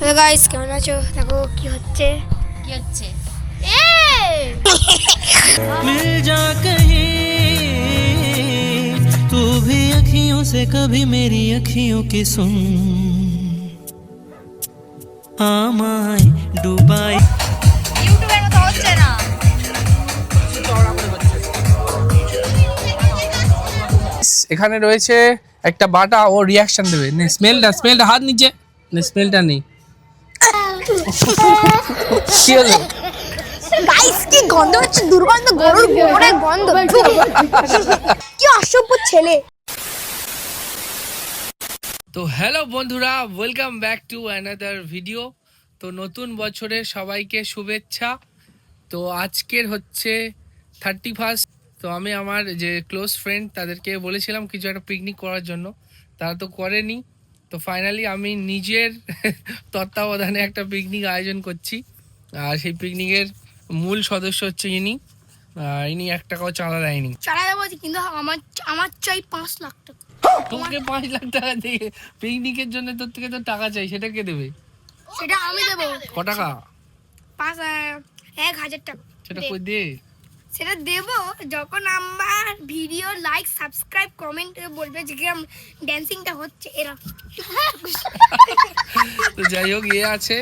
Hello guys কেমন আছো দেখো কি হচ্ছে কি হচ্ছে मिल जा कहीं तू भी अखियों से कभी मेरी अखियों की सुन আমায় ডুবাই ইউটিউবের মতো হচ্ছে না এখানে রয়েছে একটা বাটা ও রিয়াকশন দেবে স্মেলটা স্মেলটা হাত নিচে স্মেলটা নেই কি হলো গাইস কি গন্ধ হচ্ছে? দুর্গন্ধ গরুর গোবরের গন্ধ। কি অসভ্য ছেলে। তো হ্যালো বন্ধুরা welcome back to another video. তো নতুন বছরে সবাইকে শুভেচ্ছা। তো আজকের হচ্ছে থার্টি ফার্স্ট তো আমি আমার যে ক্লোজ ফ্রেন্ড তাদেরকে বলেছিলাম কিছু একটা পিকনিক করার জন্য। তারা তো করেনি। তো ফাইনালি আমি নিজের তত্ত্বাবধানে একটা পিকনিক আয়োজন করছি। আর সেই পিকনিকের মূল সদস্য হচ্ছে ইনি। ইনি এক টাকাও চাঁদা দেয়নি। চালা দেবো কিন্তু আমার আমার চাই পাঁচ লাখ টাকা। তোমাকে পাঁচ লাখ টাকা দিয়ে পিকনিকের জন্য তোর থেকে তো টাকা চাই সেটা কে দেবে? সেটা আমি দেবো। ক টাকা? পাঁচ এক হাজার টাকা। সেটা। কই দে? সেটা দেবো। যখন আমার ভিডিও লাইক সাবস্ক্রাইব কমেন্ট বলবে যে কিরম ড্যান্সিংটা হচ্ছে এরা। তো যাই হোক এ আছে।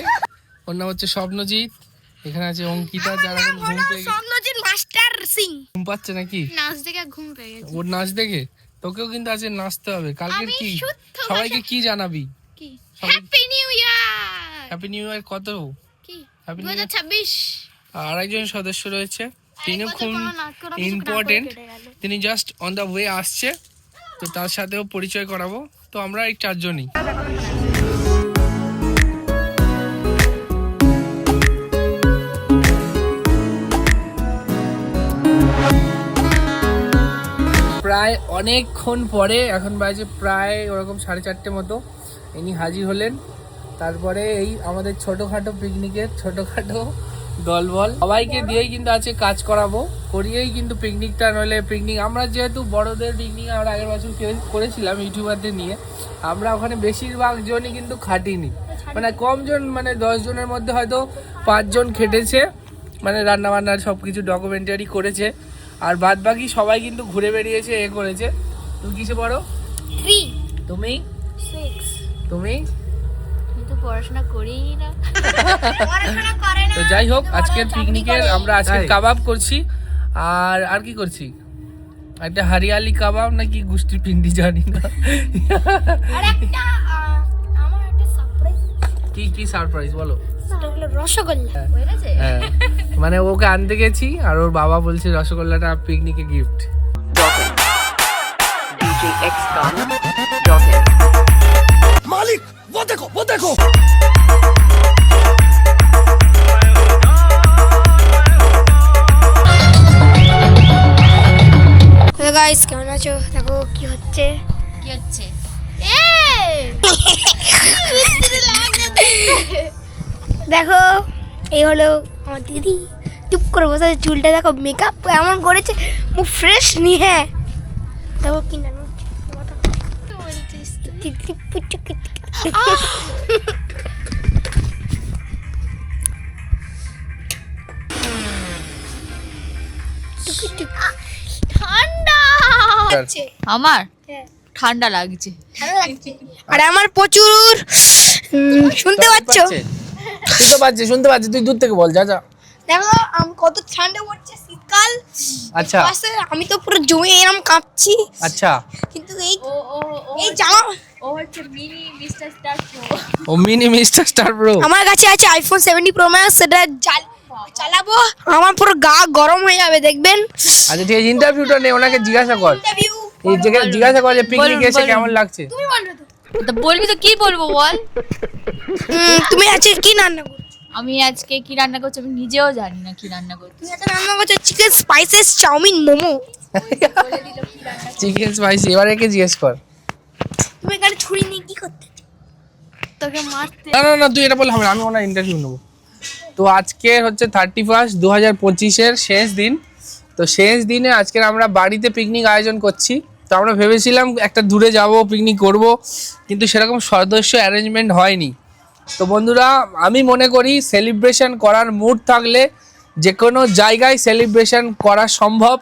ওর নাম হচ্ছে স্বপ্নজিৎ। এখানে আছে অঙ্কিতা যারা এখন ঘুম পেয়ে গেছে। স্বপ্নজিৎ মাস্টার সিং। ঘুম পাচ্ছে নাকি? নাচ দেখে ঘুম পেয়ে গেছে। ওর নাচ দেখে? তোকেও কিন্তু আজকে নাচতে হবে। কালকে কি? সবাইকে কি জানাবি? কি? Happy new year happy new year কত? কি? হ্যাপি নিউ হাজার ছাব্বিশ। আর একজন সদস্য রয়েছে। বছর খুব ইম্পর্টেন্ট তিনি জাস্ট অন দ্য ওয়ে আসছে তো তার সাথেও পরিচয় করাবো। তো আমরা এই চারজনই। প্রায় অনেকক্ষণ পরে এখন বাজে প্রায় ওরকম সাড়ে চারটে মতো ইনি হাজির হলেন। তারপরে এই আমাদের ছোটোখাটো পিকনিকের ছোটোখাটো দলবল। সবাইকে দিয়েই কিন্তু আজকে কাজ করাবো। করিয়েই কিন্তু পিকনিকটা নইলে পিকনিক আমরা যেহেতু বড়দের পিকনিক আমরা আগের বছর করেছিলাম ইউটিউবারদের নিয়ে। আমরা ওখানে বেশিরভাগ জনই কিন্তু খাটিনি। মানে কমজন মানে দশ জনের মধ্যে হয়তো পাঁচজন খেটেছে। মানে রান্না বান্নার সব কিছু ডকুমেন্টারি করেছে। আর বাদ বাকি সবাই কিন্তু ঘুরে বেরিয়েছে এ করেছে। তুমি কিসে পড়ো? থ্রি তুমি? সিক্স তুমি? পড়াশোনা করিই না। পড়াশোনা করে না তো যাই হোক আজকের পিকনিকের আমরা আজকে কাবাব করছি। আর আর কি করছি? একটা হরিয়ালি কাবাব নাকি গুষ্টি পিন্ডি জানি না। আর একটা আহ, আমার একটা সারপ্রাইজ কি কি সারপ্রাইজ বলো? রসগোল্লা। হ্যাঁ। মানে ওকে আনতে গেছি আর ওর বাবা বলছে রসগোল্লাটা পিকনিকে gift DJ X Ghana. Dotted. Hello দিদি চুপ করে বসে আছে, চুলটা দেখো মেকআপ এমন করেছে মুখ ফ্রেশ নিয়ে হ্যাঁ। দেখো কি না ঠান্ডা আমার? হ্যাঁ। ঠান্ডা লাগছে। আর আমার প্রচুর। শুনতে পাচ্ছ? শুনতে পাচ্ছি শুনতে পাচ্ছি। তুই দূর থেকে বল যা যা। দেখো আমি কত ঠান্ডা পড়ছে শীতকাল। আচ্ছা। আমি তো পুরো জমে এরম কাঁপছি। আচ্ছা। কিন্তু এই ও ও ও এই জামা ও হচ্ছে মিনি মিস্টার স্টার ও মিনি মিস্টার স্টার ব্রো আমার কাছে আছে আইফোন সেভেন্টি প্রো ম্যাক্স সেটা চাল চালাবো আমার পুরো গা গরম হয়ে যাবে দেখবেন। আচ্ছা ঠিক আছে ইন্টারভিউটা নে ওনাকে জিজ্ঞাসা কর। ইন্টারভিউ এই জায়গায় জিজ্ঞাসা কর যে পিকনিক এসে কেমন লাগছে। তুমি বলো তো। বলবি তো কি বলব বল? তুমি আজকে কি রান্না আমি আজকে কি রান্না করছি আমি নিজেও জানি না কি রান্না করছি। তুমি আজকে রান্না করছ chicken spices chowmein momo chicken spicy এবার একে জিজ্ঞেস কর। তুমি এখানে ছুরি নিয়ে কি করতে? তোকে মারতে। না না না তুই এটা বলে হবে না, আমি ওনার ইন্টারভিউ নেব। তো আজকে হচ্ছে থার্টি ফার্স্ট দু হাজার পঁচিশের শেষ দিন। তো শেষ দিনে আজকের আমরা বাড়িতে পিকনিক আয়োজন করছি। তো আমরা ভেবেছিলাম একটা দূরে যাব পিকনিক করব। কিন্তু সেরকম সদস্য অ্যারেঞ্জমেন্ট হয়নি। তো বন্ধুরা আমি মনে করি সেলিব্রেশন করার মুড থাকলে যে কোনো জায়গায় সেলিব্রেশন করা সম্ভব।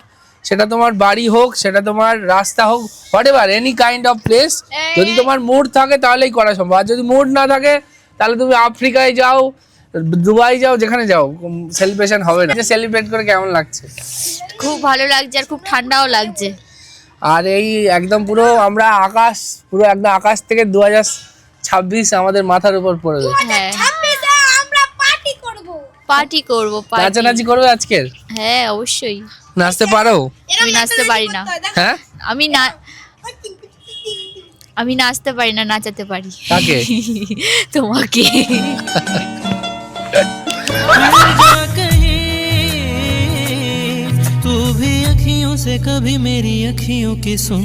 সেটা তোমার বাড়ি হোক সেটা তোমার রাস্তা হোক whatever any kind of place যদি তোমার মুড থাকে তাহলেই করা সম্ভব। আর যদি মুড না থাকে তাহলে তুমি আফ্রিকায় যাও দুবাই যাও যেখানে যাও সেলিব্রেশন হবে না। সেলিব্রেট করে কেমন লাগছে? খুব ভালো লাগছে আর খুব ঠান্ডাও লাগছে। আর এই একদম পুরো আমরা আকাশ পুরো একদম আকাশ থেকে দু হাজার ছাব্বিশ আমাদের মাথার উপর পড়ে গেছে হ্যাঁ ছাব্বিশে আমরা পার্টি করব পার্টি করবো party। নাচানাচি করবে আজকের হ্যাঁ অবশ্যই নাচতে পারো আমি নাচতে পারি না হ্যাঁ আমি না আমি নাচতে পারি না নাচাতে পারি কাকে? তোমাকে जा कहीं तू भी अखियों से कभी मेरी अखियों की सुन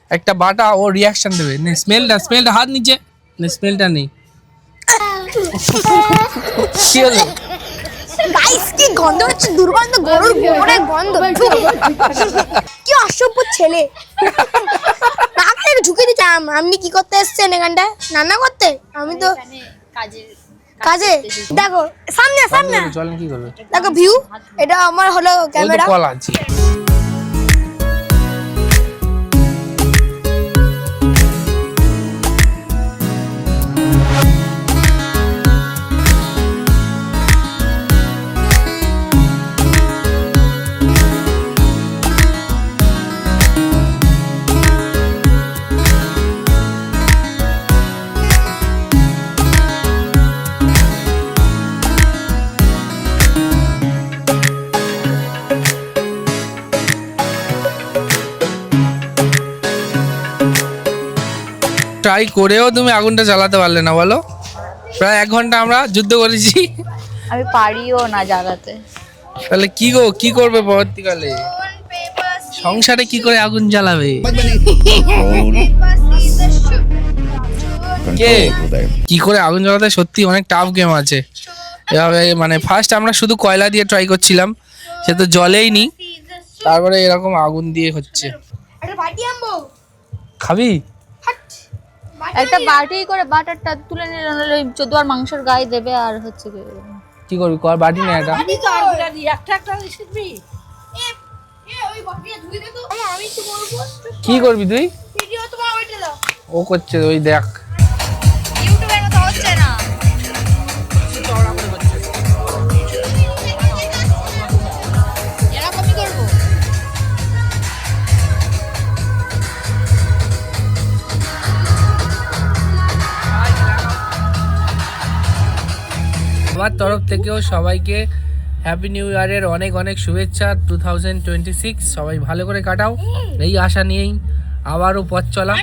একটা বাটা ও রিয়াকশন দেবে। নে স্মেলটা স্মেলটা হাত নিচে। নে স্মেলটা নেই কি হলো? গাইস কি গন্ধ হচ্ছে? দুর্গন্ধ গরুর গোবরের গন্ধ। কি অসভ্য ছেলে। নাকে একটু ঝুঁকে দিচ্ছে আম- আপনি কি করতে এসেছেন এখানটায়? রান্না করতে? আমি তো কাজে? দেখো সামনে সামনে। চলেন কি করবে? দেখো ভিউ এটা আমার হলো ক্যামেরা কল ট্রাই করেও তুমি আগুনটা জ্বালাতে পারলে না বলো? প্রায় এক ঘণ্টা আমরা যুদ্ধ করেছি। আমি পারিও না জ্বালাতে। তাহলে কি গো কি করবে পরবর্তীকালে? সংসারে কি করে আগুন জ্বালাবে? কে? কি করে আগুন জ্বালাতে? সত্যি অনেক টাফ গেম আছে। এভাবে মানে ফার্স্ট আমরা শুধু কয়লা দিয়ে ট্রাই করছিলাম সে তো জলেই নি তারপরে এরকম আগুন দিয়ে হচ্ছে। খাবি? একটা বাটি করে বাটারটা তুলে নিলে নাহলে ওই চোদ্দ আর মাংসের গায়ে দেবে আর হচ্ছে কি কি করবি? কর বাটি না এটা। আমি তো বলব কি করবি তুই? ভিডিও তোমার ওইটা দাও। ও করছে ওই দেখ। আমার তরফ থেকেও সবাইকে। হ্যাপি নিউ ইয়ারের অনেক অনেক শুভেচ্ছা টু থাউজেন্ড টোয়েন্টি সিক্স সবাই ভালো করে কাটাও। এই আশা নিয়েই আবারও পথ চলা।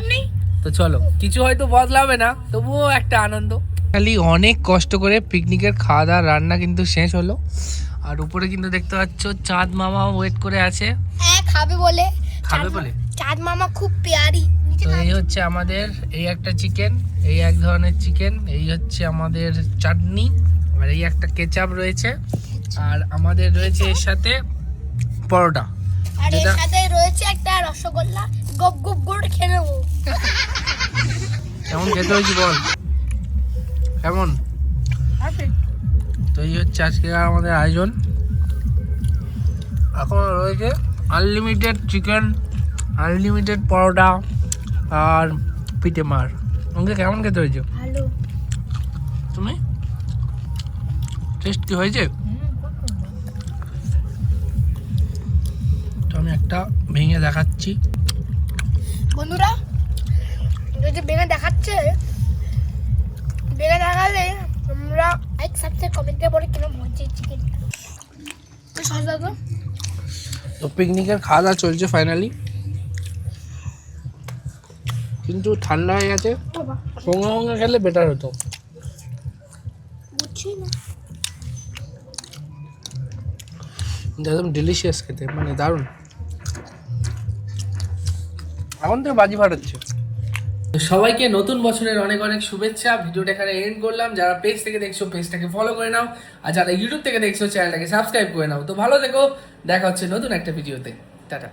তো চলো কিছু হয়তো বদলাবে না তবুও একটা আনন্দ। খালি অনেক কষ্ট করে পিকনিকের খাওয়া দাওয়া রান্না কিন্তু শেষ হলো। আর উপরে কিন্তু দেখতে পাচ্ছ চাঁদ মামা ওয়েট করে আছে। হ্যাঁ খাবে বলে। খাবে বলে? চাঁদ মামা খুব পেয়ারি। তো এই হচ্ছে আমাদের এই একটা চিকেন এই এক ধরনের চিকেন এই হচ্ছে আমাদের চাটনি। আর এই একটা কেচাপ রয়েছে আর আমাদের রয়েছে এর সাথে পরোটা। আর এর সাথে রয়েছে একটা রসগোল্লা গপ গপ করে খেয়ে নেব। কেমন খেতে হয়েছে বল? কেমন? তো এই হচ্ছে আজকে আমাদের আয়োজন। এখন রয়েছে আনলিমিটেড চিকেন আনলিমিটেড পরোটা আর পিঠে মার। আমাকে কেমন খেতে হয়েছে? তুমি? টেস্ট কি হয়েছে? তো আমি একটা ভেঙে দেখাচ্ছি। বন্ধুরা যদি ভেঙে দেখাচ্ছে বেগে দেখালে আমরা এক সাবস্ক্রাইব কমেন্টে বলে কেন মজা চিকেন দাও তো পিকনিকের খাওয়া দাওয়া চলছে ফাইনালি কিন্তু ঠান্ডা হয়ে গেছে। সঙ্গে সঙ্গে খেলে বেটার হতো বুঝছি না কিন্তু একদম ডিলিশিয়াস খেতে মানে দারুণ। এখন তো বাজি ফাটাচ্ছে। সবাইকে নতুন বছরের অনেক অনেক শুভেচ্ছা। ভিডিওটা এখানে এন্ড করলাম। যারা পেজ থেকে দেখছ পেজটাকে ফলো করে নাও। আর যারা ইউটিউব থেকে দেখছ চ্যানেলটাকে সাবস্ক্রাইব করে নাও। তো ভালো দেখো দেখা হচ্ছে নতুন একটা ভিডিওতে টাটা।